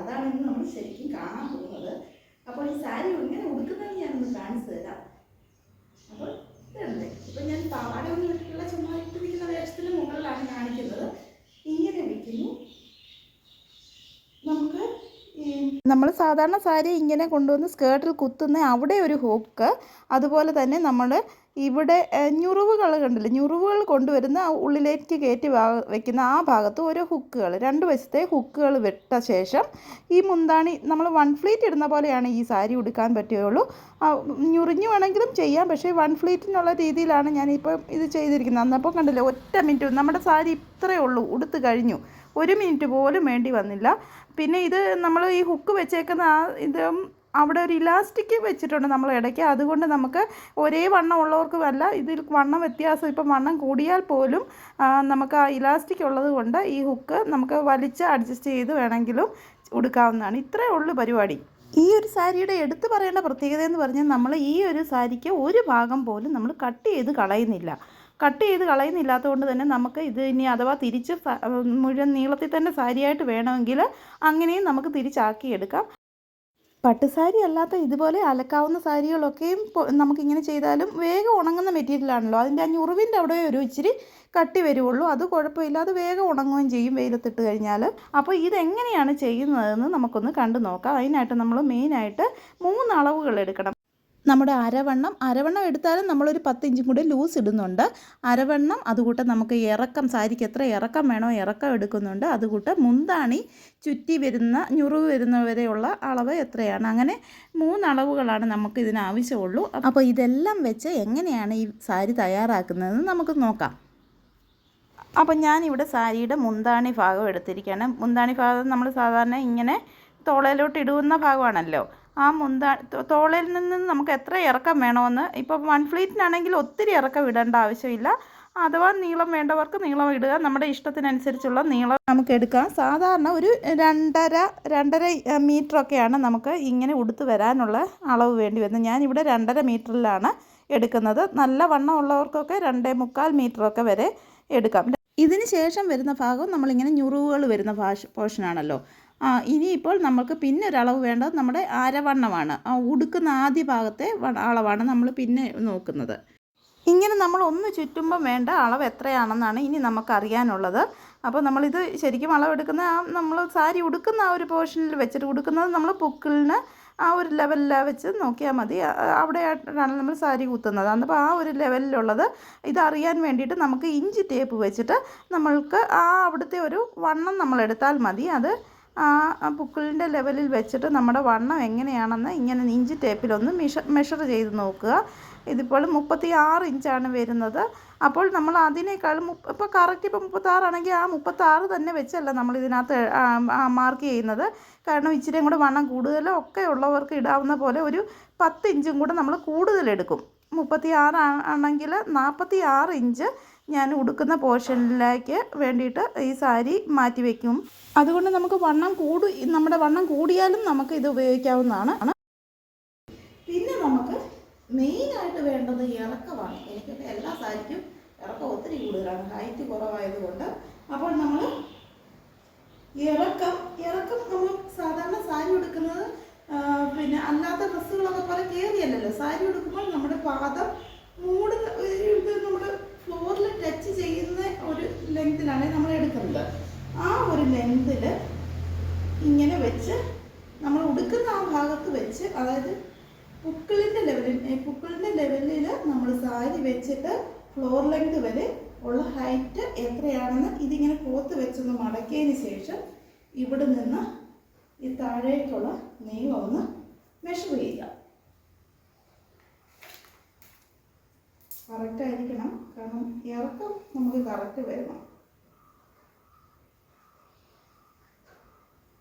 അതാണ് ഇന്ന് നമ്മൾ ശരിക്കും കാണാൻ പോകുന്നത്. അപ്പോൾ ഈ സാരി ഇങ്ങനെ ഉടുക്കുന്നത് ഞാനൊന്ന് കാണിച്ചു തരാം. അപ്പോൾ ഇതുണ്ട്. ഇപ്പം ഞാൻ പാവാട ഒന്ന് ഇട്ടിട്ടുള്ള ചുമ്മാ ഇട്ടിരിക്കുന്ന വേഷത്തിന് മുകളിലാണ് കാണിക്കുന്നത്. ഇങ്ങനെ വെക്കുന്നു. നമുക്ക് നമ്മൾ സാധാരണ സാരി ഇങ്ങനെ കൊണ്ടുവന്ന് സ്കേർട്ടിൽ കുത്തുന്ന അവിടെ ഒരു ഹോക്ക്. അതുപോലെ തന്നെ നമ്മൾ ഇവിടെ ഞുറിവുകൾ കണ്ടില്ലേ? ഞുറിവുകൾ കൊണ്ടുവരുന്ന ഉള്ളിലേക്ക് കയറ്റി വാ- വെക്കുന്ന ആ ഭാഗത്ത് ഓരോ ഹുക്കുകൾ. രണ്ട് വശത്തെ ഹുക്കുകൾ വിട്ട ശേഷം ഈ മുന്താണി നമ്മൾ വൺ ഫ്ലീറ്റ് ഇടുന്ന പോലെയാണ് ഈ സാരി ഉടുക്കാൻ പറ്റുകയുള്ളൂ. ഞുറിഞ്ഞു വേണമെങ്കിലും ചെയ്യാം. പക്ഷേ വൺ ഫ്ലീറ്റിനുള്ള രീതിയിലാണ് ഞാനിപ്പോൾ ഇത് ചെയ്തിരിക്കുന്നത്. അന്നപ്പോൾ കണ്ടില്ലേ ഒറ്റ മിനിറ്റ് നമ്മുടെ സാരി ഇത്രയേ ഉള്ളൂ. ഉടുത്ത് കഴിഞ്ഞു. ഒരു മിനിറ്റ് പോലും വേണ്ടി വന്നില്ല. പിന്നെ ഇത് നമ്മൾ ഈ ഹുക്ക് വെച്ചേക്കുന്ന ആ ഇത് അവിടെ ഒരു ഇലാസ്റ്റിക് വെച്ചിട്ടുണ്ട് നമ്മൾ ഇടയ്ക്ക്. അതുകൊണ്ട് നമുക്ക് ഒരേ വണ്ണം ഉള്ളവർക്കുമല്ല ഇതിൽ വണ്ണം വ്യത്യാസം ഇപ്പം വണ്ണം കൂടിയാൽ പോലും നമുക്ക് ആ ഇലാസ്റ്റിക് ഉള്ളത് കൊണ്ട് ഈ ഹുക്ക് നമുക്ക് വലിച്ച് അഡ്ജസ്റ്റ് ചെയ്ത് വേണമെങ്കിലും ഉടുക്കാവുന്നതാണ്. ഇത്രയേ ഉള്ളൂ പരിപാടി. ഈ ഒരു സാരിയുടെ എടുത്തു പറയേണ്ട പ്രത്യേകത എന്ന് പറഞ്ഞാൽ നമ്മൾ ഈ ഒരു സാരിക്ക് ഒരു ഭാഗം പോലും നമ്മൾ കട്ട് ചെയ്ത് കളയുന്നില്ല. കട്ട് ചെയ്ത് കളയുന്നില്ലാത്തത് കൊണ്ട് തന്നെ നമുക്ക് ഇത് ഇനി അഥവാ തിരിച്ച് മുഴുവൻ നീളത്തിൽ തന്നെ സാരിയായിട്ട് വേണമെങ്കിൽ അങ്ങനെയും നമുക്ക് തിരിച്ചാക്കിയെടുക്കാം പട്ടുസാരി അല്ലാത്ത ഇതുപോലെ അലക്കാവുന്ന സാരികളൊക്കെയും നമുക്കിങ്ങനെ ചെയ്താലും വേഗം ഉണങ്ങുന്ന മെറ്റീരിയലാണല്ലോ. അതിന്റെ ആ ഞുറിവിന്റെ അവിടെ ഒരു ഇച്ചിരി കട്ടി വരുവുള്ളൂ. അത് കുഴപ്പമില്ല. അത് വേഗം ഉണങ്ങുകയും ചെയ്യും വെയിലത്തിട്ട് കഴിഞ്ഞാൽ അപ്പോൾ ഇതെങ്ങനെയാണ് ചെയ്യുന്നതെന്ന് നമുക്കൊന്ന് കണ്ടു നോക്കാം അതിനായിട്ട് നമ്മൾ മെയിനായിട്ട് മൂന്ന് അളവുകൾ എടുക്കണം. നമ്മുടെ അരവണ്ണം അരവണ്ണം എടുത്താലും നമ്മളൊരു പത്ത് ഇഞ്ചും കൂടി ലൂസ് ഇടുന്നുണ്ട്. അരവണ്ണം അതുകൂട്ട് നമുക്ക് ഇറക്കം സാരിക്ക് എത്ര ഇറക്കം വേണോ ഇറക്കം എടുക്കുന്നുണ്ട്. അതുകൂട്ട് മുന്താണി ചുറ്റി വരുന്ന ഞുറിവ് വരുന്നവരെയുള്ള അളവ് എത്രയാണ്? അങ്ങനെ മൂന്ന് അളവുകളാണ് നമുക്ക് ഇതിന് ആവശ്യമുള്ളൂ അപ്പോൾ ഇതെല്ലാം വെച്ച് എങ്ങനെയാണ് ഈ സാരി തയ്യാറാക്കുന്നതെന്ന് നമുക്ക് നോക്കാം. അപ്പം ഞാനിവിടെ സാരിയുടെ മുന്താണി ഭാഗം എടുത്തിരിക്കുകയാണ്. മുന്താണി ഭാഗം നമ്മൾ സാധാരണ ഇങ്ങനെ തോളയിലോട്ട് ഇടുന്ന ഭാഗമാണല്ലോ. ആ മുന്താ തോളിൽ നിന്ന് നമുക്ക് എത്ര ഇറക്കം വേണമെന്ന്? ഇപ്പോൾ വൺ ഫ്ലീറ്റിനാണെങ്കിൽ ഒത്തിരി ഇറക്കം ഇടേണ്ട ആവശ്യമില്ല. അഥവാ നീളം വേണ്ടവർക്ക് നീളം ഇടുക. നമ്മുടെ ഇഷ്ടത്തിനനുസരിച്ചുള്ള നീളം നമുക്ക് എടുക്കാം. സാധാരണ ഒരു രണ്ടര രണ്ടര മീറ്ററൊക്കെയാണ് നമുക്ക് ഇങ്ങനെ ഉടുത്ത് വരാനുള്ള അളവ് വേണ്ടി വരുന്നത്. ഞാനിവിടെ രണ്ടര മീറ്ററിലാണ് എടുക്കുന്നത്. നല്ല വണ്ണം ഉള്ളവർക്കൊക്കെ രണ്ടേ മുക്കാൽ മീറ്ററൊക്കെ വരെ എടുക്കാം. ഇതിന് ശേഷം വരുന്ന ഭാഗം നമ്മളിങ്ങനെ ഞുറിവുകൾ വരുന്ന ഭാഷ പോർഷനാണല്ലോ. ഇനിയിപ്പോൾ നമുക്ക് പിന്നെ ഒരളവ് വേണ്ടത് നമ്മുടെ അരവണ്ണമാണ്. ആ ഉടുക്കുന്ന ആദ്യ ഭാഗത്തെ അളവാണ് നമ്മൾ പിന്നെ നോക്കുന്നത്. ഇങ്ങനെ നമ്മൾ ഒന്ന് ചുറ്റുമ്പം വേണ്ട അളവ് എത്രയാണെന്നാണ് ഇനി നമുക്കറിയാനുള്ളത് അപ്പോൾ നമ്മളിത് ശരിക്കും അളവെടുക്കുന്ന ആ നമ്മൾ സാരി ഉടുക്കുന്ന ആ ഒരു പോർഷനിൽ വെച്ചിട്ട് ഉടുക്കുന്നത് നമ്മൾ പൊക്കിളിന് ആ ഒരു ലെവലിലാണ് വെച്ച് നോക്കിയാൽ മതി. അവിടെയാണ് നമ്മൾ സാരി കുത്തുന്നത്. അപ്പോൾ ആ ഒരു ലെവലിലുള്ളത് ഇതറിയാൻ വേണ്ടിയിട്ട് നമുക്ക് ഇഞ്ചി ടേപ്പ് വെച്ചിട്ട് നമ്മൾക്ക് ആ അവിടുത്തെ ഒരു വണ്ണം നമ്മളെടുത്താൽ മതി. അത് ആ പുക്കിളിന്റെ ലെവലിൽ വെച്ചിട്ട് നമ്മുടെ വണ്ണം എങ്ങനെയാണെന്ന് ഇങ്ങനെ ഇഞ്ച് ടേപ്പിലൊന്ന് മിഷ മെഷർ ചെയ്ത് നോക്കുക. ഇതിപ്പോൾ മുപ്പത്തി ആറ് ഇഞ്ചാണ് വരുന്നത്. അപ്പോൾ നമ്മൾ അതിനേക്കാൾ മുപ്പ ഇപ്പോൾ കറക്റ്റ് ഇപ്പോൾ മുപ്പത്താറാണെങ്കിൽ ആ മുപ്പത്താറ് തന്നെ വെച്ചല്ല നമ്മൾ ഇതിനകത്ത് മാർക്ക് ചെയ്യുന്നത്. കാരണം ഇച്ചിരിയും കൂടെ വണ്ണം കൂടുതലോ ഒക്കെ ഉള്ളവർക്ക് ഇടാവുന്ന പോലെ ഒരു പത്ത് ഇഞ്ചും കൂടെ നമ്മൾ കൂടുതലെടുക്കും മുപ്പത്തി ആറ് ആണെങ്കിൽ നാൽപ്പത്തി ആറ് ഇഞ്ച് ഞാൻ ഉടുക്കുന്ന പോർഷനിലേക്ക് വേണ്ടിയിട്ട് ഈ സാരി മാറ്റി വയ്ക്കും അതുകൊണ്ട് നമുക്ക് വണ്ണം കൂടി നമ്മുടെ വണ്ണം കൂടിയാലും നമുക്ക് ഇത് ഉപയോഗിക്കാവുന്നതാണ്. പിന്നെ നമുക്ക് മെയിനായിട്ട് വേണ്ടത് ഇറക്കമാണ് എനിക്ക് എല്ലാ സാരിക്കും ഇറക്കം ഒത്തിരി കൂടുതലാണ്. ഹൈറ്റ് കുറവായതുകൊണ്ട്. അപ്പോൾ നമ്മൾ ഇറക്കം ഇറക്കം നമ്മൾ സാധാരണ സാരി ഉടുക്കുന്നത് പിന്നെ അല്ലാത്ത ഡ്രസ്സുകളൊക്കെ പോലെ കയറിയല്ലല്ലോ സാരി ഉടുക്കുമ്പോൾ നമ്മുടെ പാദം മൂടുന്ന ഫ്ലോറിൽ ടച്ച് ചെയ്യുന്ന ഒരു ലെങ്തിലാണ് നമ്മൾ എടുക്കുന്നത്. ആ ഒരു ലെങ്തിൽ ഇങ്ങനെ വെച്ച് നമ്മൾ ഉടുക്കുന്ന ആ ഭാഗത്ത് വെച്ച് അതായത് പുക്കിളിന്റെ ലെവലിൽ പുക്കിളിന്റെ ലെവലിൽ നമ്മൾ സാരി വെച്ചിട്ട് ഫ്ലോർ ലെങ്ത് വരെ ഉള്ള ഹൈറ്റ് എത്രയാണെന്ന് ഇതിങ്ങനെ കോത്ത് വെച്ചൊന്ന് മടക്കിയതിന് ശേഷം ഇവിടെ നിന്ന് ഈ താഴേക്കുള്ള നീളം ഒന്ന് മെഷർ ചെയ്യുക. കറക്റ്റ് ആയിരിക്കണം. കാരണം ഇറക്കം നമുക്ക് കറക്റ്റ് വരണം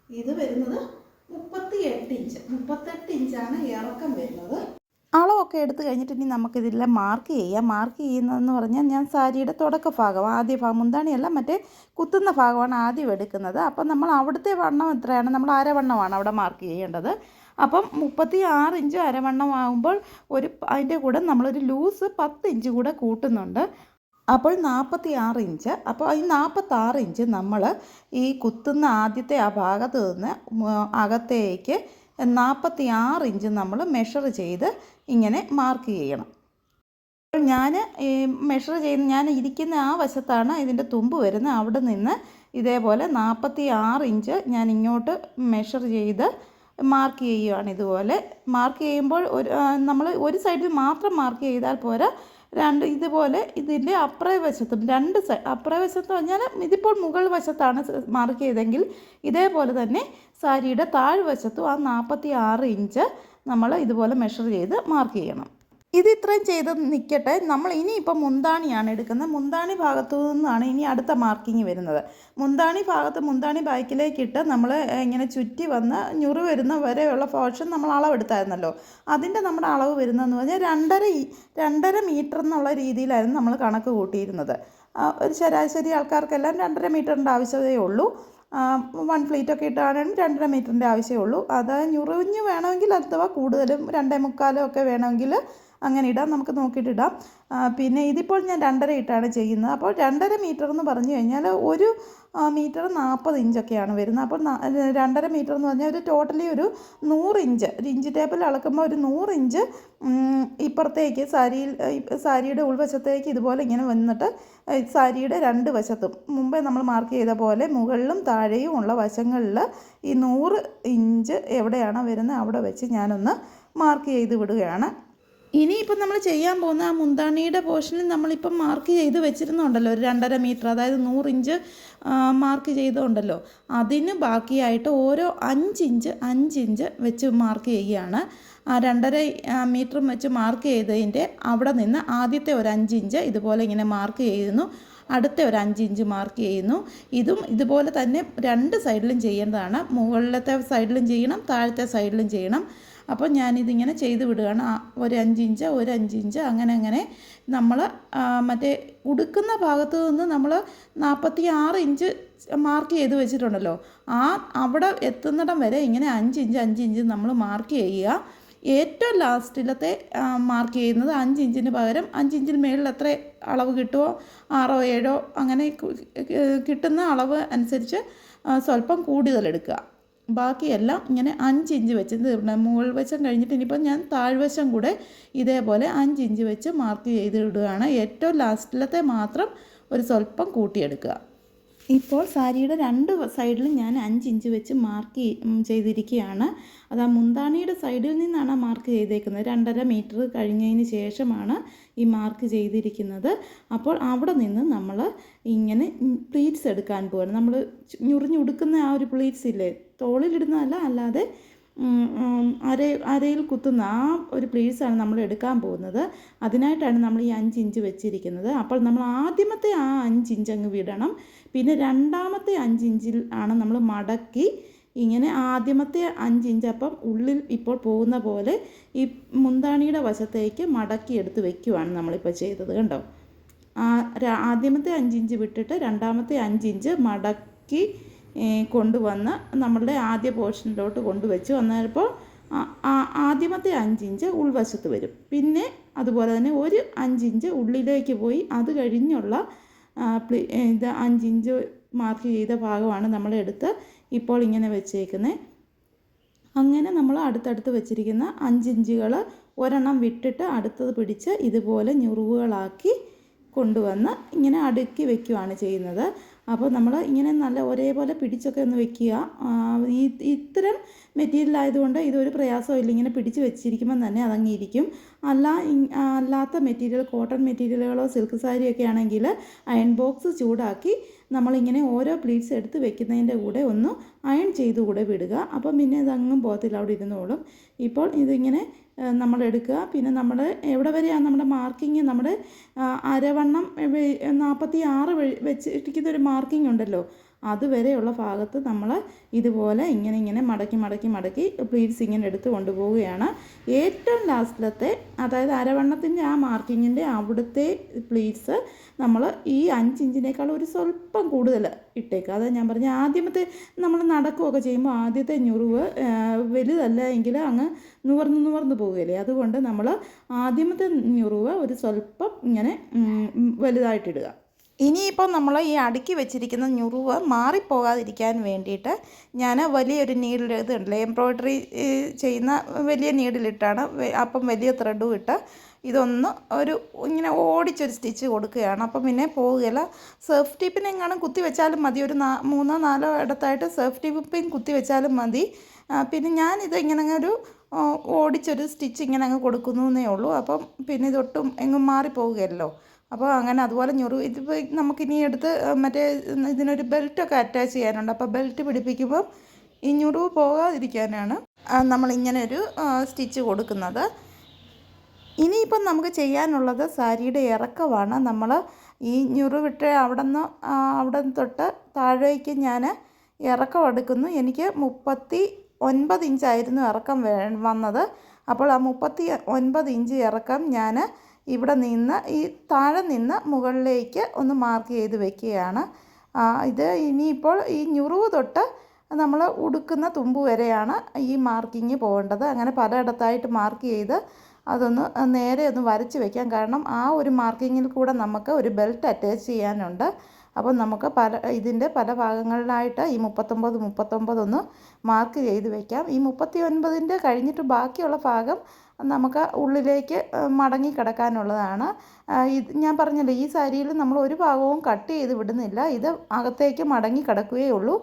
ഇത് വരുന്നത് മുപ്പത്തി എട്ട് ഇഞ്ച്. മുപ്പത്തെട്ട് ഇഞ്ചാണ് ഇറക്കം വരുന്നത്. അളവൊക്കെ എടുത്ത് കഴിഞ്ഞിട്ട് ഇനി നമുക്കിതെല്ലാം മാർക്ക് ചെയ്യാം. മാർക്ക് ചെയ്യുന്നതെന്ന് പറഞ്ഞാൽ ഞാൻ സാരിയുടെ തുടക്ക ഭാഗം ആദ്യ ഭാഗം മുന്താണിയല്ല മറ്റേ കുത്തുന്ന ഭാഗമാണ് ആദ്യം എടുക്കുന്നത്. അപ്പം നമ്മൾ അവിടുത്തെ വണ്ണം എത്രയാണ്? നമ്മൾ അരവണ്ണമാണ് അവിടെ മാർക്ക് ചെയ്യേണ്ടത്. അപ്പം മുപ്പത്തി ആറ് ഇഞ്ച് അരവണ്ണം ആകുമ്പോൾ ഒരു അതിന്റെ കൂടെ നമ്മളൊരു ലൂസ് പത്ത് ഇഞ്ച് കൂടെ കൂട്ടുന്നുണ്ട്. അപ്പോൾ നാൽപ്പത്തി ആറ് ഇഞ്ച്. അപ്പോൾ ഈ നാൽപ്പത്താറ് ഇഞ്ച് നമ്മൾ ഈ കുത്തുന്ന ആദ്യത്തെ ആ ഭാഗത്ത് നിന്ന് അകത്തേക്ക് നാൽപ്പത്തി ആറ് ഇഞ്ച് നമ്മൾ മെഷർ ചെയ്ത് ഇങ്ങനെ മാർക്ക് ചെയ്യണം. അപ്പോൾ ഞാൻ ഈ മെഷർ ചെയ്യുന്ന ഞാൻ ഇരിക്കുന്ന ആ വശത്താണ് ഇതിന്റെ തുമ്പ് വരുന്നത്. അവിടെ നിന്ന് ഇതേപോലെ നാൽപ്പത്തി ആറ് ഇഞ്ച് ഞാൻ ഇങ്ങോട്ട് മെഷർ ചെയ്ത് മാർക്ക് ചെയ്യുകയാണ് ഇതുപോലെ. മാർക്ക് ചെയ്യുമ്പോൾ ഒരു നമ്മൾ ഒരു സൈഡിൽ മാത്രം മാർക്ക് ചെയ്താൽ പോരാ. രണ്ട് ഇതുപോലെ ഇതിന്റെ അപ്പുറേ വശത്തും രണ്ട് സൈഡ് അപ്പുറേ വശത്ത് പറഞ്ഞാൽ ഇതിപ്പോൾ മുകൾ വശത്താണ് മാർക്ക് ചെയ്തെങ്കിൽ ഇതേപോലെ തന്നെ സാരിയുടെ താഴ്വശത്തും ആ നാൽപ്പത്തി ആറ് ഇഞ്ച് നമ്മൾ ഇതുപോലെ മെഷർ ചെയ്ത് മാർക്ക് ചെയ്യണം. ഇത് ഇത്രയും ചെയ്ത് നിൽക്കട്ടെ നമ്മൾ ഇനിയിപ്പോൾ മുന്താണിയാണ് എടുക്കുന്നത്. മുന്താണി ഭാഗത്തു നിന്നാണ് ഇനി അടുത്ത മാർക്കിങ് വരുന്നത്. മുന്താണി ഭാഗത്ത് മുന്താണി ബാക്കിലേക്കിട്ട് നമ്മൾ ഇങ്ങനെ ചുറ്റി വന്ന് ഞുറി വരുന്ന വരെയുള്ള പോർഷൻ നമ്മൾ അളവെടുത്തായിരുന്നല്ലോ. അതിന്റെ നമ്മുടെ അളവ് വരുന്നതെന്ന് പറഞ്ഞാൽ രണ്ടര രണ്ടര മീറ്റർ എന്നുള്ള രീതിയിലായിരുന്നു നമ്മൾ കണക്ക് കൂട്ടിയിരുന്നത്. ഒരു ശരാശരി ആൾക്കാർക്കെല്ലാം രണ്ടര മീറ്ററിന്റെ ആവശ്യമേ ഉള്ളൂ. വൺ ഫ്ലീറ്റൊക്കെ ഇട്ടാണെങ്കിലും രണ്ടര മീറ്ററിന്റെ ആവശ്യമേ ഉള്ളൂ. അത് ഞുറിഞ്ഞ് വേണമെങ്കിൽ അഥവാ കൂടുതലും രണ്ടേ മുക്കാലും ഒക്കെ വേണമെങ്കിൽ അങ്ങനെ ഇടാം നമുക്ക് നോക്കിയിട്ട് ഇടാം. പിന്നെ ഇതിപ്പോൾ ഞാൻ രണ്ടര ഇട്ടാണ് ചെയ്യുന്നത്. അപ്പോൾ രണ്ടര മീറ്റർ എന്ന് പറഞ്ഞു കഴിഞ്ഞാൽ ഒരു മീറ്റർ നാൽപ്പത് ഇഞ്ചൊക്കെയാണ് വരുന്നത്. അപ്പോൾ രണ്ടര മീറ്റർ എന്ന് പറഞ്ഞാൽ ഒരു ടോട്ടലി ഒരു നൂറ് ഇഞ്ച് ഒരു ഇഞ്ച് ടേബിൾ അളക്കുമ്പോൾ ഒരു നൂറ് ഇഞ്ച് ഇപ്പുറത്തേക്ക് സാരിയിൽ സാരിയുടെ ഉൾവശത്തേക്ക് ഇതുപോലെ ഇങ്ങനെ വന്നിട്ട് സാരിയുടെ രണ്ട് വശത്തും. മുമ്പേ നമ്മൾ മാർക്ക് ചെയ്ത പോലെ മുകളിലും താഴെയും ഉള്ള വശങ്ങളിൽ ഈ നൂറ് ഇഞ്ച് എവിടെയാണോ വരുന്നത് അവിടെ വെച്ച് ഞാനൊന്ന് മാർക്ക് ചെയ്ത് വിടുകയാണ്. ഇനിയിപ്പം നമ്മൾ ചെയ്യാൻ പോകുന്ന ആ മുന്താണിയുടെ പോർഷനിൽ നമ്മളിപ്പം മാർക്ക് ചെയ്ത് വെച്ചിരുന്നുണ്ടല്ലോ ഒരു രണ്ടര മീറ്റർ അതായത് നൂറിഞ്ച് മാർക്ക് ചെയ്തുണ്ടല്ലോ അതിന് ബാക്കിയായിട്ട് ഓരോ അഞ്ചിഞ്ച് അഞ്ചിഞ്ച് വെച്ച് മാർക്ക് ചെയ്യുകയാണ്. ആ രണ്ടര മീറ്ററും വെച്ച് മാർക്ക് ചെയ്തതിന്റെ അവിടെ നിന്ന് ആദ്യത്തെ ഒരു അഞ്ചിഞ്ച് ഇതുപോലെ ഇങ്ങനെ മാർക്ക് ചെയ്യുന്നു. അടുത്ത ഒരു അഞ്ച് ഇഞ്ച് മാർക്ക് ചെയ്യുന്നു. ഇതും ഇതുപോലെ തന്നെ രണ്ട് സൈഡിലും ചെയ്യേണ്ടതാണ്. മുകളിലത്തെ സൈഡിലും ചെയ്യണം താഴത്തെ സൈഡിലും ചെയ്യണം. അപ്പോൾ ഞാനിതിങ്ങനെ ചെയ്ത് വിടുകയാണ്. ഒരു അഞ്ചിഞ്ച് ഒരു അഞ്ചിഞ്ച് അങ്ങനെ അങ്ങനെ നമ്മൾ മറ്റേ ഉടുക്കുന്ന ഭാഗത്ത് നിന്ന് നമ്മൾ നാൽപ്പത്തി ആറ് ഇഞ്ച് മാർക്ക് ചെയ്ത് വെച്ചിട്ടുണ്ടല്ലോ. ആ അവിടെ എത്തുന്നിടം വരെ ഇങ്ങനെ അഞ്ചിഞ്ച് അഞ്ചിഞ്ച് നമ്മൾ മാർക്ക് ചെയ്യുക. ഏറ്റവും ലാസ്റ്റിലത്തെ മാർക്ക് ചെയ്യുന്നത് അഞ്ച് ഇഞ്ചിന് പകരം അഞ്ച് ഇഞ്ചിന് മേളിൽ എത്ര അളവ് കിട്ടുമോ ആറോ ഏഴോ അങ്ങനെ കിട്ടുന്ന അളവ് അനുസരിച്ച് സ്വല്പം കൂടുതലെടുക്കുക. ബാക്കിയെല്ലാം ഇങ്ങനെ അഞ്ച് ഇഞ്ച് വെച്ച് തീർക്കണം മുകൾ വശം കഴിഞ്ഞിട്ട് ഇനിയിപ്പോൾ ഞാൻ താഴ്വശം കൂടെ ഇതേപോലെ അഞ്ച് ഇഞ്ച് വെച്ച് മാർക്ക് ചെയ്ത് ഇടുകയാണ് ഏറ്റവും ലാസ്റ്റിലത്തെ മാത്രം ഒരു സ്വല്പം കൂട്ടിയെടുക്കുക. ഇപ്പോൾ സാരിയുടെ രണ്ട് സൈഡിലും ഞാൻ അഞ്ച് ഇഞ്ച് വെച്ച് മാർക്ക് ചെയ്തിരിക്കുകയാണ്. അത് ആ മുന്താണിയുടെ സൈഡിൽ നിന്നാണ് മാർക്ക് ചെയ്തേക്കുന്നത്. രണ്ടര മീറ്റർ കഴിഞ്ഞതിന് ശേഷമാണ് ഈ മാർക്ക് ചെയ്തിരിക്കുന്നത്. അപ്പോൾ അവിടെ നിന്ന് നമ്മൾ ഇങ്ങനെ പ്ലീറ്റ്സ് എടുക്കാൻ പോകണം നമ്മൾ ഞുറിഞ്ഞുടുക്കുന്ന ആ ഒരു പ്ലീറ്റ്സ് ഇല്ലേ? തോളിലിടുന്നതല്ല അല്ലാതെ അര അരയിൽ കുത്തുന്ന ആ ഒരു പ്ലീസാണ് നമ്മൾ എടുക്കാൻ പോകുന്നത്. അതിനായിട്ടാണ് നമ്മൾ ഈ അഞ്ച് ഇഞ്ച് വെച്ചിരിക്കുന്നത്. അപ്പോൾ നമ്മൾ ആദ്യമത്തെ ആ അഞ്ച് ഇഞ്ച് അങ്ങ് വിടണം. പിന്നെ രണ്ടാമത്തെ അഞ്ച് ഇഞ്ചിൽ ആണ് നമ്മൾ മടക്കി ഇങ്ങനെ ആദ്യമത്തെ അഞ്ച് ഇഞ്ച് അപ്പം ഉള്ളിൽ ഇപ്പോൾ പോകുന്ന പോലെ ഈ മുന്താണിയുടെ വശത്തേക്ക് മടക്കി എടുത്ത് വെക്കുവാണ് നമ്മളിപ്പോൾ ചെയ്തത് കണ്ടോ? ആദ്യമത്തെ അഞ്ച് ഇഞ്ച് വിട്ടിട്ട് രണ്ടാമത്തെ അഞ്ച് ഇഞ്ച് മടക്കി കൊണ്ടുവന്ന് നമ്മളുടെ ആദ്യ പോർഷനിലോട്ട് കൊണ്ടുവച്ച് വന്നപ്പോൾ ആദ്യമത്തെ അഞ്ചിഞ്ച് ഉൾവശത്ത് വരും. പിന്നെ അതുപോലെ തന്നെ ഒരു അഞ്ചിഞ്ച് ഉള്ളിലേക്ക് പോയി അത് കഴിഞ്ഞുള്ള ഇത് അഞ്ചിഞ്ച് മാർക്ക് ചെയ്ത ഭാഗമാണ് നമ്മളെടുത്ത് ഇപ്പോൾ ഇങ്ങനെ വെച്ചേക്കുന്നത് അങ്ങനെ നമ്മൾ അടുത്തടുത്ത് വെച്ചിരിക്കുന്ന അഞ്ചിഞ്ചുകൾ ഒരെണ്ണം വിട്ടിട്ട് അടുത്തത് പിടിച്ച് ഇതുപോലെ ഞുറുവുകളാക്കി കൊണ്ടുവന്ന് ഇങ്ങനെ അടുക്കി വെക്കുകയാണ് ചെയ്യുന്നത്. അപ്പോൾ നമ്മൾ ഇങ്ങനെ നല്ല ഒരേപോലെ പിടിച്ചൊക്കെ ഒന്ന് വെക്കുക. ഈ ഇത്തരം മെറ്റീരിയൽ ആയതുകൊണ്ട് ഇതൊരു പ്രയാസമില്ല ഇങ്ങനെ പിടിച്ച് വെച്ചിരിക്കുമ്പോൾ തന്നെ അതങ്ങിയിരിക്കും അല്ല അല്ലാത്ത മെറ്റീരിയൽ കോട്ടൺ മെറ്റീരിയലുകളോ സിൽക്ക് സാരിയൊക്കെ ആണെങ്കിൽ അയൺ ബോക്സ് ചൂടാക്കി നമ്മളിങ്ങനെ ഓരോ പ്ലീറ്റ്സ് എടുത്ത് വെക്കുന്നതിന്റെ കൂടെ ഒന്ന് അയൺ ചെയ്ത് കൂടെ വിടുക. അപ്പം പിന്നെ ഇതങ്ങും പോകത്തില്ല. അവിടെ ഇരുന്നോളും. ഇപ്പോൾ ഇതിങ്ങനെ നമ്മൾ എടുക്കുക. പിന്നെ നമ്മൾ എവിടെ വരെയാണ് നമ്മുടെ മാർക്കിങ് നമ്മുടെ അരവണ്ണം നാൽപ്പത്തി ആറ് വെച്ചിരിക്കുന്ന ഒരു മാർക്കിംഗ് ഉണ്ടല്ലോ. അതുവരെയുള്ള ഭാഗത്ത് നമ്മൾ ഇതുപോലെ ഇങ്ങനെ ഇങ്ങനെ മടക്കി മടക്കി മടക്കി പ്ലീറ്റ്സ് ഇങ്ങനെ എടുത്ത് കൊണ്ടുപോവുകയാണ്. ഏറ്റവും ലാസ്റ്റിലത്തെ അതായത് അരവണ്ണത്തിന്റെ ആ മാർക്കിങ്ങിന്റെ അവിടുത്തെ പ്ലീറ്റ്സ് നമ്മൾ ഈ അഞ്ച് ഇഞ്ചിനേക്കാൾ ഒരു സ്വല്പം കൂടുതൽ ഇട്ടേക്കുക അതായത് ഞാൻ പറഞ്ഞ ആദ്യമത്തെ നമ്മൾ നടക്കുകയൊക്കെ ചെയ്യുമ്പോൾ ആദ്യത്തെ ഞുറിവ് വലുതല്ല എങ്കിൽ അങ്ങ് നുവർന്ന് നുവർന്ന് പോവുകയില്ലേ. അതുകൊണ്ട് നമ്മൾ ആദ്യമത്തെ ഞുറിവ് ഒരു സ്വല്പം ഇങ്ങനെ വലുതായിട്ടിടുക. ഇനിയിപ്പോൾ നമ്മൾ ഈ അടുക്കി വെച്ചിരിക്കുന്ന ഞുറിവ് മാറിപ്പോകാതിരിക്കാൻ വേണ്ടിയിട്ട് ഞാൻ വലിയൊരു നീഡിൽ ഇതുണ്ടല്ലോ എംബ്രോയ്ഡറി ചെയ്യുന്ന വലിയ നീഡിലിട്ടാണ് അപ്പം വലിയ ത്രെഡും ഇട്ട് ഇതൊന്ന് ഒരു ഇങ്ങനെ ഓടിച്ചൊരു സ്റ്റിച്ച് കൊടുക്കുകയാണ്. അപ്പം പിന്നെ പോവുകയില്ല. സെർഫ് ടീപ്പിനെങ്ങാനും കുത്തി വെച്ചാലും മതി. ഒരു നാ മൂന്നോ നാലോ ഇടത്തായിട്ട് സെർഫ് ടിപ്പിൻ കുത്തി വെച്ചാലും മതി. പിന്നെ ഞാനിത് ഇങ്ങനെ ഒരു ഓടിച്ചൊരു സ്റ്റിച്ച് ഇങ്ങനെ അങ്ങ് കൊടുക്കുന്നു ഉള്ളൂ. അപ്പം പിന്നെ ഇതൊട്ടും എങ്ങും മാറിപ്പോവുകയല്ലോ അപ്പോൾ അങ്ങനെ അതുപോലെ ഞൊറു ഇതിപ്പോൾ നമുക്കിനി എടുത്ത് മറ്റേ ഇതിനൊരു ബെൽറ്റൊക്കെ അറ്റാച്ച് ചെയ്യാനുണ്ട്. അപ്പോൾ ബെൽറ്റ് പിടിപ്പിക്കുമ്പം ഈ ഞൊറു പോകാതിരിക്കാനാണ് നമ്മളിങ്ങനൊരു സ്റ്റിച്ച് കൊടുക്കുന്നത്. ഇനിയിപ്പം നമുക്ക് ചെയ്യാനുള്ളത് സാരിയുടെ ഇറക്കമാണ്. നമ്മൾ ഈ ഞുറിവിട്ട് അവിടെ നിന്ന് അവിടെ നിന്ന് തൊട്ട് താഴേക്ക് ഞാൻ ഇറക്കം എടുക്കുന്നു. എനിക്ക് മുപ്പത്തി ഒൻപത് ഇഞ്ചായിരുന്നു ഇറക്കം വന്നത്. അപ്പോൾ ആ മുപ്പത്തി ഒൻപത് ഇഞ്ച് ഇറക്കം ഞാൻ ഇവിടെ നിന്ന് ഈ താഴെ നിന്ന് മുകളിലേക്ക് ഒന്ന് മാർക്ക് ചെയ്ത് വെക്കുകയാണ്. ഇത് ഇനിയിപ്പോൾ ഈ ഞുറിവ് തൊട്ട് നമ്മൾ ഉടുക്കുന്ന തുമ്പ് വരെയാണ് ഈ മാർക്കിങ് പോകേണ്ടത്. അങ്ങനെ പലയിടത്തായിട്ട് മാർക്ക് ചെയ്ത് അതൊന്ന് നേരെ ഒന്ന് വരച്ച് വെക്കാം. കാരണം ആ ഒരു മാർക്കിങ്ങിൽ കൂടെ നമുക്ക് ഒരു ബെൽറ്റ് അറ്റാച്ച് ചെയ്യാനുണ്ട്. അപ്പം നമുക്ക് പല ഇതിന്റെ പല ഭാഗങ്ങളിലായിട്ട് ഈ മുപ്പത്തൊമ്പത് മുപ്പത്തൊമ്പതൊന്ന് മാർക്ക് ചെയ്ത് വെക്കാം. ഈ മുപ്പത്തി ഒൻപതിന്റെ കഴിഞ്ഞിട്ട് ബാക്കിയുള്ള ഭാഗം നമുക്ക് ഉള്ളിലേക്ക് മടങ്ങി കിടക്കാനുള്ളതാണ്. ഇത് ഞാൻ പറഞ്ഞല്ലോ ഈ സാരിയിൽ നമ്മൾ ഒരു ഭാഗവും കട്ട് ചെയ്ത് വിടുന്നില്ല. ഇത് അകത്തേക്ക് മടങ്ങി കിടക്കുകയേ ഉള്ളൂ.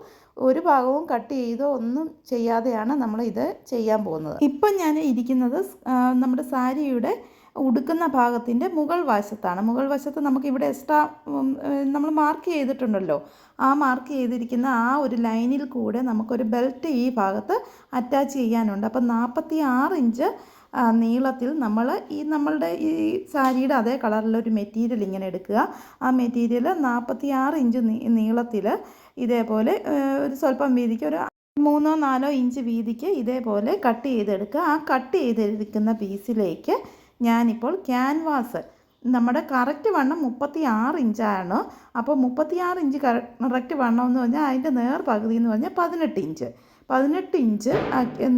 ഒരു ഭാഗവും കട്ട് ചെയ്തോ ഒന്നും ചെയ്യാതെയാണ് നമ്മൾ ഇത് ചെയ്യാൻ പോകുന്നത്. ഇപ്പം ഞാൻ ഇരിക്കുന്നത് നമ്മുടെ സാരിയുടെ ഉടുക്കുന്ന ഭാഗത്തിന്റെ മുകൾ വശത്താണ്. മുകൾ വശത്ത് നമുക്ക് ഇവിടെ എക്സ്ട്രാ നമ്മൾ മാർക്ക് ചെയ്തിട്ടുണ്ടല്ലോ. ആ മാർക്ക് ചെയ്തിരിക്കുന്ന ആ ഒരു ലൈനിൽ കൂടെ നമുക്കൊരു ബെൽറ്റ് ഈ ഭാഗത്ത് അറ്റാച്ച് ചെയ്യാനുണ്ട്. അപ്പം നാൽപ്പത്തി ഇഞ്ച് നീളത്തിൽ നമ്മൾ ഈ നമ്മളുടെ ഈ സാരിയുടെ അതേ കളറിലൊരു മെറ്റീരിയൽ ഇങ്ങനെ എടുക്കുക. ആ മെറ്റീരിയൽ നാൽപ്പത്തി ആറ് ഇഞ്ച് നീളത്തിൽ ഇതേപോലെ ഒരു സ്വല്പം വീതിക്ക് ഒരു മൂന്നോ നാലോ ഇഞ്ച് വീതിക്ക് ഇതേപോലെ കട്ട് ചെയ്തെടുക്കുക. ആ കട്ട് ചെയ്തെടുക്കുന്ന പീസിലേക്ക് ഞാനിപ്പോൾ ക്യാൻവാസ് നമ്മുടെ കറക്റ്റ് വണ്ണം മുപ്പത്തി ആറ് ഇഞ്ചാണ്. അപ്പോൾ മുപ്പത്തി ആറ് ഇഞ്ച് കറക്റ്റ് വണ്ണം എന്ന് പറഞ്ഞാൽ അതിന്റെ നേർ പകുതി എന്ന് പറഞ്ഞാൽ പതിനെട്ട് ഇഞ്ച്. പതിനെട്ട് ഇഞ്ച്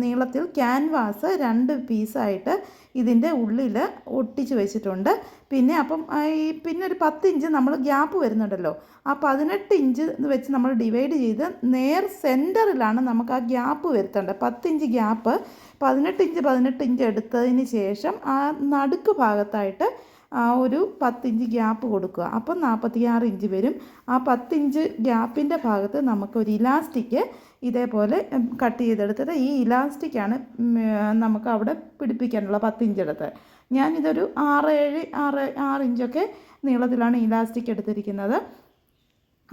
നീളത്തിൽ ക്യാൻവാസ് രണ്ട് പീസായിട്ട് ഇതിന്റെ ഉള്ളിൽ ഒട്ടിച്ച് വെച്ചിട്ടുണ്ട്. പിന്നെ അപ്പം ഈ പിന്നെ ഒരു പത്ത് ഇഞ്ച് നമ്മൾ ഗ്യാപ്പ് വരുന്നുണ്ടല്ലോ. ആ പതിനെട്ട് ഇഞ്ച് വെച്ച് നമ്മൾ ഡിവൈഡ് ചെയ്ത് നേർ സെന്ററിലാണ് നമുക്ക് ആ ഗ്യാപ്പ് വരുത്തേണ്ടത്. പത്ത് ഇഞ്ച് ഗ്യാപ്പ് പതിനെട്ട് ഇഞ്ച് പതിനെട്ട് ഇഞ്ച് എടുത്തതിന് ശേഷം ആ നടുക്ക് ഭാഗത്തായിട്ട് ആ ഒരു പത്തിഞ്ച് ഗ്യാപ്പ് കൊടുക്കുക. അപ്പം നാൽപ്പത്തിയാറ് ഇഞ്ച് വരും. ആ പത്തിഞ്ച് ഗ്യാപ്പിന്റെ ഭാഗത്ത് നമുക്കൊരു ഇലാസ്റ്റിക് ഇതേപോലെ കട്ട് ചെയ്തെടുത്തിട്ട് ഈ ഇലാസ്റ്റിക്കാണ് നമുക്ക് അവിടെ പിടിപ്പിക്കാനുള്ള പത്തിഞ്ചെടുത്ത് ഞാനിതൊരു ആറ് ഏഴ് ആറ് ആറ് ഇഞ്ചൊക്കെ നീളത്തിലാണ് ഇലാസ്റ്റിക് എടുത്തിരിക്കുന്നത്.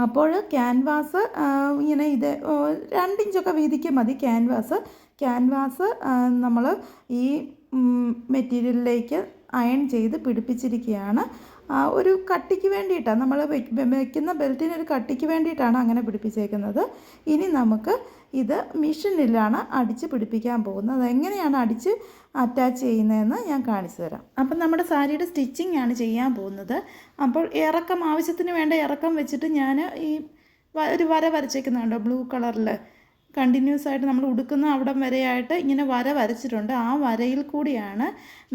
അപ്പോൾ ക്യാൻവാസ് ഇങ്ങനെ ഇത് രണ്ടിഞ്ചൊക്കെ വീതിക്ക് മതി. ക്യാൻവാസ് ക്യാൻവാസ് നമ്മൾ ഈ മെറ്റീരിയലിലേക്ക് അയൺ ചെയ്ത് പിടിപ്പിച്ചിരിക്കുകയാണ്. ഒരു കട്ടിക്ക് വേണ്ടിയിട്ടാണ് നമ്മൾ വയ്ക്കുന്ന ബെൽറ്റിന് ഒരു കട്ടിക്ക് വേണ്ടിയിട്ടാണ് അങ്ങനെ പിടിപ്പിച്ചേക്കുന്നത്. ഇനി നമുക്ക് ഇത് മിഷനിലാണ് അടിച്ച് പിടിപ്പിക്കാൻ പോകുന്നത്. അതെങ്ങനെയാണ് അടിച്ച് അറ്റാച്ച് ചെയ്യുന്നതെന്ന് ഞാൻ കാണിച്ചു തരാം. അപ്പം നമ്മുടെ സാരിയുടെ സ്റ്റിച്ചിങ് ആണ് ചെയ്യാൻ പോകുന്നത്. അപ്പോൾ ഇറക്കം ആവശ്യത്തിന് വേണ്ട ഇറക്കം വെച്ചിട്ട് ഞാൻ ഈ ഒരു വര വരച്ചേക്കുന്നുണ്ടോ ബ്ലൂ കളറിൽ കണ്ടിന്യൂസ് ആയിട്ട് നമ്മൾ ഉടുക്കുന്ന അവിടം വരെയായിട്ട് ഇങ്ങനെ വര വരച്ചിട്ടുണ്ട്. ആ വരയിൽ കൂടിയാണ്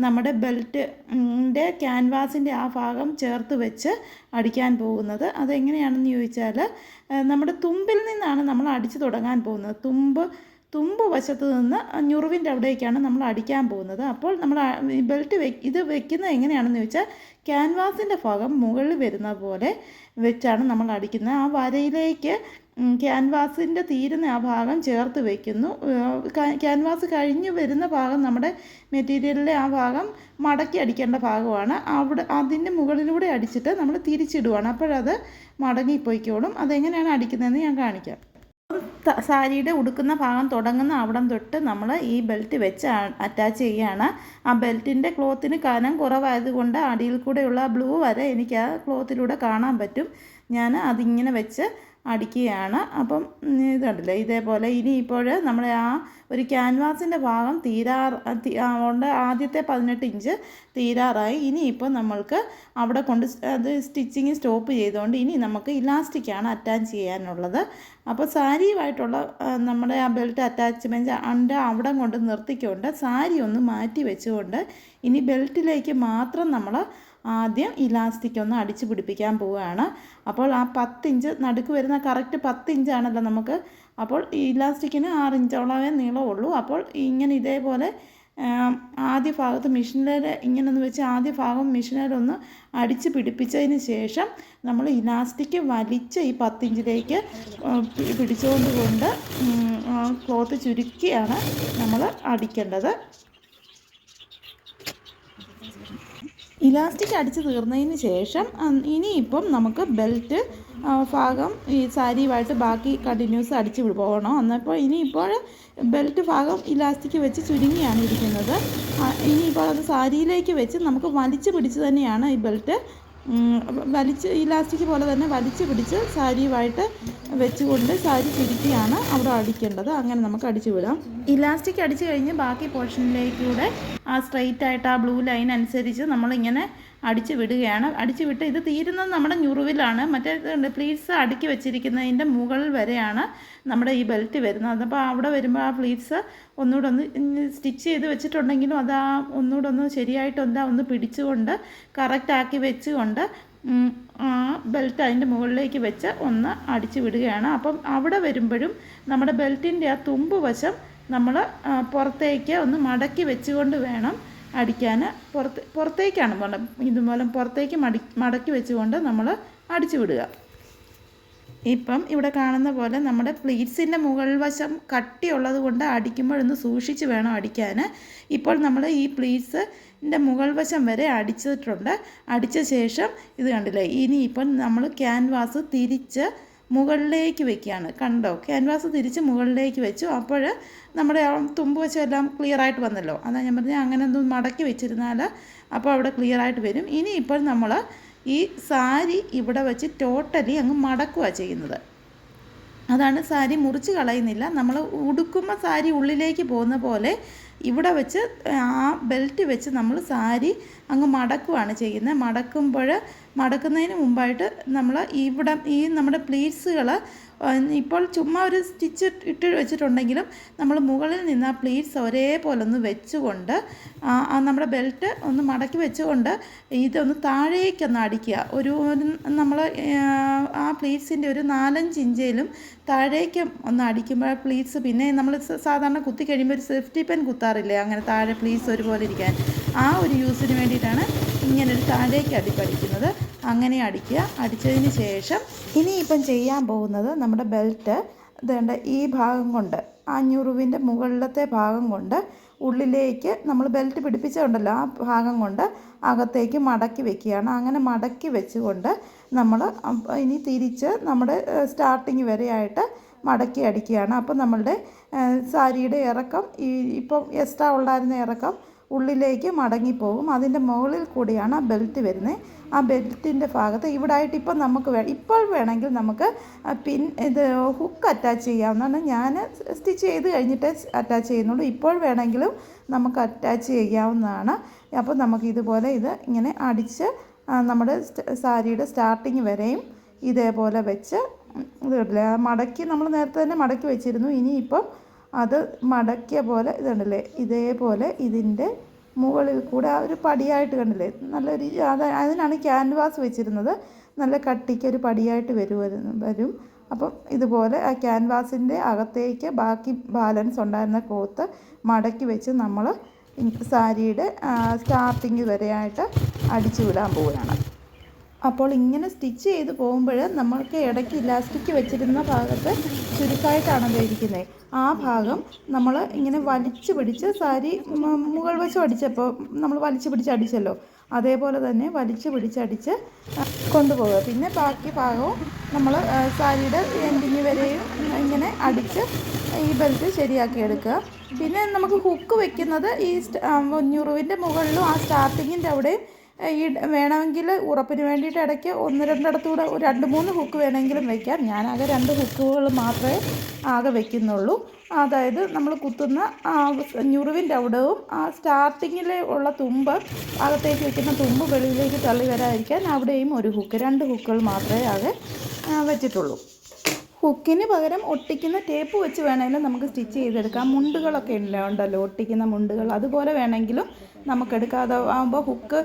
നമ്മുടെ ബെൽറ്റിന്റെ ക്യാൻവാസിന്റെ ആ ഭാഗം ചേർത്ത് വെച്ച് അടിക്കാൻ പോകുന്നത്. അതെങ്ങനെയാണെന്ന് ചോദിച്ചാൽ നമ്മുടെ തുമ്പിൽ നിന്നാണ് നമ്മൾ അടിച്ചു തുടങ്ങാൻ പോകുന്നത്. തുമ്പ് തുമ്പ് വശത്ത് നിന്ന് ഞുറുവിന്റെ അവിടേക്കാണ് നമ്മൾ അടിക്കാൻ പോകുന്നത്. അപ്പോൾ നമ്മൾ ബെൽറ്റ് വെ ഇത് വെക്കുന്നത് എങ്ങനെയാണെന്ന് ചോദിച്ചാൽ ക്യാൻവാസിന്റെ ഭാഗം മുകളിൽ വരുന്ന പോലെ വെച്ചാണ് നമ്മൾ അടിക്കുന്നത്. ആ വരയിലേക്ക് ക്യാൻവാസിന്റെ തീരുന്ന ആ ഭാഗം ചേർത്ത് വയ്ക്കുന്നു ക്യാൻവാസ് കഴിഞ്ഞ് വരുന്ന ഭാഗം നമ്മുടെ മെറ്റീരിയലിലെ ആ ഭാഗം മടക്കി അടിക്കേണ്ട ഭാഗമാണ്. അവിടെ അതിന്റെ മുകളിലൂടെ അടിച്ചിട്ട് നമ്മൾ തിരിച്ചിടുവാണ്. അപ്പോഴത് മടങ്ങിപ്പോയിക്കോളും. അതെങ്ങനെയാണ് അടിക്കുന്നതെന്ന് ഞാൻ കാണിക്കാം. സാരിയുടെ ഉടുക്കുന്ന ഭാഗം തുടങ്ങുന്ന അവിടം തൊട്ട് നമ്മൾ ഈ ബെൽറ്റ് വെച്ച് അറ്റാച്ച് ചെയ്യുകയാണ് ആ ബെൽറ്റിന്റെ ക്ലോത്തിന് കനം കുറവായതുകൊണ്ട് അടിയിൽ കൂടെയുള്ള ബ്ലൂ വരെ എനിക്ക് ആ ക്ലോത്തിലൂടെ കാണാൻ പറ്റും. ഞാൻ അതിങ്ങനെ വെച്ച് അടിക്കുകയാണ്. അപ്പം ഇതുണ്ടല്ലോ ഇതേപോലെ ഇനി ഇപ്പോൾ നമ്മൾ ആ ഒരു ക്യാൻവാസിന്റെ ഭാഗം തീരാ കൊണ്ട് ആദ്യത്തെ പതിനെട്ട് ഇഞ്ച് തീരാറായി. ഇനി ഇനിയിപ്പോൾ നമ്മൾക്ക് അവിടെ കൊണ്ട് അത് സ്റ്റിച്ചിങ് സ്റ്റോപ്പ് ചെയ്തുകൊണ്ട് ഇനി നമുക്ക് ഇലാസ്റ്റിക്കാണ് അറ്റാച്ച് ചെയ്യാനുള്ളത്. അപ്പോൾ സാരിയുമായിട്ടുള്ള നമ്മുടെ ആ ബെൽറ്റ് അറ്റാച്ച്മെന്റ് അണ്ട് അവിടെ കൊണ്ട് നിർത്തിക്കൊണ്ട് സാരി ഒന്ന് മാറ്റി വെച്ചുകൊണ്ട് ഇനി ബെൽറ്റിലേക്ക് മാത്രം നമ്മൾ ആദ്യം ഇലാസ്റ്റിക് ഒന്ന് അടിച്ച് പിടിപ്പിക്കാൻ പോവുകയാണ്. അപ്പോൾ ആ പത്ത് ഇഞ്ച് നടുക്ക് വരുന്ന കറക്റ്റ് പത്ത് ഇഞ്ചാണല്ലോ നമുക്ക്. അപ്പോൾ ഇലാസ്റ്റിക്കിന് ആറ് ഇഞ്ചോളമേ നീളമുള്ളൂ അപ്പോൾ ഇങ്ങനെ ഇതേപോലെ ആദ്യ ഭാഗത്ത് മെഷീനിൽ ഇങ്ങനെ ഒന്ന് വെച്ച് ആദ്യ ഭാഗം മെഷീനിലൊന്ന് അടിച്ച് പിടിപ്പിച്ചതിന് ശേഷം നമ്മൾ ഇലാസ്റ്റിക് വലിച്ച് ഈ പത്തിഞ്ചിലേക്ക് പിടിച്ചുകൊണ്ട് കൊണ്ട് ക്ലോത്ത് ചുരുക്കിയാണ് നമ്മൾ അടിക്കേണ്ടത്. ഇലാസ്റ്റിക് അടിച്ച് തീർന്നതിന് ശേഷം ഇനിയിപ്പം നമുക്ക് ബെൽറ്റ് ഭാഗം ഈ സാരിയുമായിട്ട് ബാക്കി കണ്ടിന്യൂസ് അടിച്ച് പോകണം. എന്നപ്പോൾ ഇനിയിപ്പോൾ ബെൽറ്റ് ഭാഗം ഇലാസ്റ്റിക് വെച്ച് ചുരുങ്ങിയാണ് ഇരിക്കുന്നത്. ഇനിയിപ്പോൾ അത് സാരിയിലേക്ക് വെച്ച് നമുക്ക് വലിച്ചു പിടിച്ച് തന്നെയാണ് ഈ ബെൽറ്റ് വലിച്ച് ഇലാസ്റ്റിക് പോലെ തന്നെ വലിച്ച് പിടിച്ച് സാരിയുമായിട്ട് വെച്ചുകൊണ്ട് സാരി ചുരുക്കിയാണ് അവിടെ അടിക്കേണ്ടത്. അങ്ങനെ നമുക്ക് അടിച്ചു വിടാം. ഇലാസ്റ്റിക് അടിച്ചു കഴിഞ്ഞ് ബാക്കി പോർഷനിലേക്കൂടെ ആ സ്ട്രെയിറ്റ് ആയിട്ട് ആ ബ്ലൂ ലൈൻ അനുസരിച്ച് നമ്മളിങ്ങനെ അടിച്ച് വിടുകയാണ്. അടിച്ചു വിട്ട് ഇത് തീരുന്നത് നമ്മുടെ ഞുറുവിലാണ്. മറ്റേ പ്ലീറ്റ്സ് അടുക്കി വെച്ചിരിക്കുന്നതിന്റെ മുകളിൽ വരെയാണ് നമ്മുടെ ഈ ബെൽറ്റ് വരുന്നത്. അപ്പോൾ അവിടെ വരുമ്പോൾ ആ പ്ലീറ്റ്സ് ഒന്നുകൂടെ ഒന്ന് സ്റ്റിച്ച് ചെയ്ത് വെച്ചിട്ടുണ്ടെങ്കിലും അത് ആ ഒന്നുകൂടെ ഒന്ന് ശരിയായിട്ട് എന്താ ഒന്ന് പിടിച്ചുകൊണ്ട് കറക്റ്റാക്കി വെച്ചുകൊണ്ട് ആ ബെൽറ്റ് അതിന്റെ മുകളിലേക്ക് വെച്ച് ഒന്ന് അടിച്ചു വിടുകയാണ്. അപ്പം അവിടെ വരുമ്പോഴും നമ്മുടെ ബെൽറ്റിന്റെ ആ തുമ്പ് വശം നമ്മൾ പുറത്തേക്ക് ഒന്ന് മടക്കി വെച്ചുകൊണ്ട് വേണം അടിക്കാൻ പുറത്ത് പുറത്തേക്കാണ് പോലെ ഇതുപോലെ പുറത്തേക്ക് മടി മടക്കി വെച്ചുകൊണ്ട് നമ്മൾ അടിച്ചു വിടുക. ഇപ്പം ഇവിടെ കാണുന്ന പോലെ നമ്മുടെ പ്ലീറ്റ്സിന്റെ മുകൾ വശം കട്ടിയുള്ളത് കൊണ്ട് അടിക്കുമ്പോഴൊന്ന് സൂക്ഷിച്ച് വേണം അടിക്കാൻ ഇപ്പോൾ നമ്മൾ ഈ പ്ലീറ്റ്സിന്റെ മുകൾ വശം വരെ അടിച്ചിട്ടുണ്ട്. അടിച്ച ശേഷം ഇത് കണ്ടില്ലേ? ഇനി ഇപ്പം നമ്മൾ ക്യാൻവാസ് തിരിച്ച് മുകളിലേക്ക് വെക്കുകയാണ്. കണ്ടോ? ക്യാൻവാസ് തിരിച്ച് മുകളിലേക്ക് വെച്ചു. അപ്പോൾ നമ്മുടെ തുമ്പ് വെച്ചെല്ലാം ക്ലിയർ ആയിട്ട് വന്നല്ലോ. അതാ ഞാൻ പറഞ്ഞത് അങ്ങനെ ഒന്നും മടക്കി വെച്ചിരുന്നാൽ അപ്പോൾ അവിടെ ക്ലിയർ ആയിട്ട് വരും. ഇനി ഇപ്പോൾ നമ്മൾ ഈ സാരി ഇവിടെ വെച്ച് ടോട്ടലി അങ്ങ് മടക്കുക ചെയ്യുന്നത്. അതാണ് സാരി മുറിച്ച് കളയുന്നില്ല. നമ്മൾ ഉടുക്കുമ്പോൾ സാരി ഉള്ളിലേക്ക് പോകുന്ന പോലെ ഇവിടെ വെച്ച് ആ ബെൽറ്റ് വെച്ച് നമ്മൾ സാരി അങ്ങ് മടക്കുവാണ് ചെയ്യുന്നത്. മടക്കുമ്പോൾ മടക്കുന്നതിന് മുമ്പായിട്ട് നമ്മൾ ഇവിടെ ഈ നമ്മുടെ പ്ലീറ്റ്സുകൾ ഇപ്പോൾ ചുമ്മാ ഒരു സ്റ്റിച്ച് ഇട്ട് വെച്ചിട്ടുണ്ടെങ്കിലും നമ്മൾ മുകളിൽ നിന്ന് ആ പ്ലീറ്റ്സ് ഒരേപോലെ ഒന്ന് വെച്ചുകൊണ്ട് നമ്മുടെ ബെൽറ്റ് ഒന്ന് മടക്കി വെച്ചുകൊണ്ട് ഇതൊന്ന് താഴേക്കൊന്ന് അടിക്കുക. ഒരു നമ്മൾ ആ പ്ലീറ്റ്സിന്റെ ഒരു നാലഞ്ച് ഇഞ്ചയിലും താഴേക്ക് ഒന്ന് അടിക്കുമ്പോൾ പ്ലീറ്റ്സ് പിന്നെ നമ്മൾ സാധാരണ കുത്തി കഴിയുമ്പോൾ ഒരു സേഫ്റ്റി പെൻ കുത്താറില്ലേ അങ്ങനെ താഴെ പ്ലീറ്റ്സ് ഒരുപോലെ ഇരിക്കാൻ. ആ ഒരു യൂസിന് വേണ്ടിയിട്ടാണ് ഇങ്ങനെ താഴേക്ക് അടിപ്പടിക്കുന്നത്. അങ്ങനെ അടിക്കുക. അടിച്ചതിന് ശേഷം ഇനിയിപ്പം ചെയ്യാൻ പോകുന്നത് നമ്മുടെ ബെൽറ്റ് ഇതേണ്ട ഈ ഭാഗം കൊണ്ട് ആ ഞുറുവിന്റെ മുകളിലത്തെ ഭാഗം കൊണ്ട് ഉള്ളിലേക്ക് നമ്മൾ ബെൽറ്റ് പിടിപ്പിച്ചുണ്ടല്ലോ ആ ഭാഗം കൊണ്ട് അകത്തേക്ക് മടക്കി വെക്കുകയാണ്. അങ്ങനെ മടക്കി വെച്ചുകൊണ്ട് നമ്മൾ ഇനി തിരിച്ച് നമ്മുടെ സ്റ്റാർട്ടിങ് വരെയായിട്ട് മടക്കി അടിക്കുകയാണ്. അപ്പം നമ്മളുടെ സാരിയുടെ ഇറക്കം ഈ ഇപ്പം എക്സ്ട്രാ ഉണ്ടായിരുന്ന ഇറക്കം ഉള്ളിലേക്ക് മടങ്ങിപ്പോകും. അതിന്റെ മുകളിൽ കൂടിയാണ് ആ ബെൽറ്റ് വരുന്നത്. ആ ബെൽറ്റിന്റെ ഭാഗത്ത് ഇവിടെ ആയിട്ട് ഇപ്പം നമുക്ക് വേ ഇപ്പോൾ വേണമെങ്കിൽ നമുക്ക് പിൻ ഇത് ഹുക്ക് അറ്റാച്ച് ചെയ്യാവുന്നതാണ്. ഞാൻ സ്റ്റിച്ച് ചെയ്ത് കഴിഞ്ഞിട്ട് അറ്റാച്ച് ചെയ്യുന്നുള്ളൂ. ഇപ്പോൾ വേണമെങ്കിലും നമുക്ക് അറ്റാച്ച് ചെയ്യാവുന്നതാണ്. അപ്പോൾ നമുക്ക് ഇതുപോലെ ഇത് ഇങ്ങനെ അടിച്ച് നമ്മുടെ സാരിയുടെ സ്റ്റാർട്ടിങ് വരെയും ഇതേപോലെ വെച്ച് ഇത് മടക്കി നമ്മൾ നേരത്തെ തന്നെ മടക്കി വെച്ചിരുന്നു. ഇനിയിപ്പം അത് മടക്കിയ പോലെ ഇതുണ്ടല്ലേ? ഇതേപോലെ ഇതിന്റെ മുകളിൽ കൂടെ ആ ഒരു പടിയായിട്ട് കണ്ടില്ലേ? നല്ലൊരു അത് അതിനാണ് ക്യാൻവാസ് വെച്ചിരുന്നത്. നല്ല കട്ടിക്ക് ഒരു പടിയായിട്ട് വരുമായിരുന്നു വരും അപ്പം ഇതുപോലെ ആ ക്യാൻവാസിന്റെ അകത്തേക്ക് ബാക്കി ബാലൻസ് ഉണ്ടായിരുന്ന ക്ലോത്ത് മടക്കി വെച്ച് നമ്മൾ സാരിയുടെ സ്റ്റാർട്ടിങ് വരെയായിട്ട് അടിച്ചു വിടാൻ പോവുകയാണ്. അപ്പോൾ ഇങ്ങനെ സ്റ്റിച്ച് ചെയ്ത് പോകുമ്പോൾ നമ്മൾക്ക് ഇടയ്ക്ക് ഇലാസ്റ്റിക് വെച്ചിരുന്ന ഭാഗത്ത് ചുരുക്കായിട്ടാണ് ഇരിക്കുന്നത് ആ ഭാഗം നമ്മൾ ഇങ്ങനെ വലിച്ചു പിടിച്ച് സാരി മുകൾ വശം അടിച്ചപ്പോൾ നമ്മൾ വലിച്ചു പിടിച്ച് അടിച്ചല്ലോ. അതേപോലെ തന്നെ വലിച്ചു പിടിച്ചടിച്ച് കൊണ്ടുപോകുക പിന്നെ ബാക്കി ഭാഗവും നമ്മൾ സാരിയുടെ എൻഡിങ് വരെയും ഇങ്ങനെ അടിച്ച് ഈ ബെൽറ്റ് ശരിയാക്കി എടുക്കുക. പിന്നെ നമുക്ക് ഹുക്ക് വെക്കുന്നത് ഈ ഞുറുവിന്റെ മുകളിലും ആ സ്റ്റാർട്ടിങ്ങിന്റെ അവിടെയും ഈ വേണമെങ്കിൽ ഉറപ്പിന് വേണ്ടിയിട്ട് ഇടയ്ക്ക് ഒന്ന് രണ്ടിടത്തൂടെ ഒരു രണ്ട് മൂന്ന് ഹുക്ക് വേണമെങ്കിലും വെക്കാം. ഞാനാകെ രണ്ട് ഹുക്കുകൾ മാത്രമേ ആകെ വെക്കുന്നുള്ളൂ. അതായത് നമ്മൾ കുത്തുന്ന ആ ഞുറിവിന്റെ അവിടവും ആ സ്റ്റാർട്ടിങ്ങിൽ ഉള്ള തുമ്പ് അകത്തേക്ക് വെക്കുന്ന തുമ്പ് വെളിയിലേക്ക് തള്ളി വരാതിരിക്കാൻ അവിടെയും ഒരു ഹുക്ക് രണ്ട് ഹുക്കുകൾ മാത്രമേ ആകെ വെച്ചിട്ടുള്ളൂ. ഹുക്കിന് പകരം ഒട്ടിക്കുന്ന ടേപ്പ് വെച്ച് വേണമെങ്കിലും നമുക്ക് സ്റ്റിച്ച് ചെയ്തെടുക്കാം. മുണ്ടുകളൊക്കെ ഉണ്ടല്ലോ ഒട്ടിക്കുന്ന മുണ്ടുകൾ. അതുപോലെ വേണമെങ്കിലും നമുക്കെടുക്കാതെ ആകുമ്പോൾ ഹുക്ക്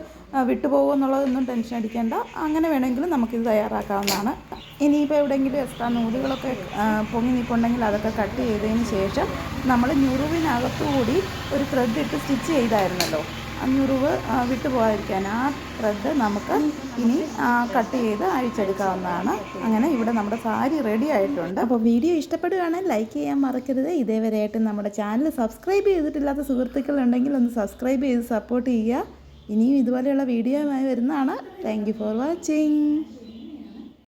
വിട്ടുപോകും എന്നുള്ളതൊന്നും ടെൻഷൻ അടിക്കേണ്ട. അങ്ങനെ വേണമെങ്കിലും നമുക്കിത് തയ്യാറാക്കാവുന്നതാണ്. ഇനിയിപ്പോൾ എവിടെയെങ്കിലും എക്സ്ട്രാ നൂലുകളൊക്കെ പൊങ്ങി നിൽപ്പുണ്ടെങ്കിൽ അതൊക്കെ കട്ട് ചെയ്തതിന് ശേഷം നമ്മൾ ഞുറുവിനകത്തുകൂടി ഒരു ത്രെഡ് ഇട്ട് സ്റ്റിച്ച് ചെയ്തായിരുന്നല്ലോ. ഞുറിവ് വിട്ടു പോകാതിരിക്കാൻ ആ ത്രെഡ് നമുക്ക് ഇനി കട്ട് ചെയ്ത് അഴിച്ചെടുക്കാവുന്നതാണ്. അങ്ങനെ ഇവിടെ നമ്മുടെ സാരി റെഡി ആയിട്ടുണ്ട്. അപ്പോൾ വീഡിയോ ഇഷ്ടപ്പെടുകയാണെങ്കിൽ ലൈക്ക് ചെയ്യാൻ മറക്കരുത്. ഇതേവരെയായിട്ട് നമ്മുടെ ചാനൽ സബ്സ്ക്രൈബ് ചെയ്തിട്ടില്ലാത്ത സുഹൃത്തുക്കളുണ്ടെങ്കിൽ ഒന്ന് സബ്സ്ക്രൈബ് ചെയ്ത് സപ്പോർട്ട് ചെയ്യുക. ഇനിയും ഇതുപോലെയുള്ള വീഡിയോയുമായി വരുന്നതാണ്. Thank for watching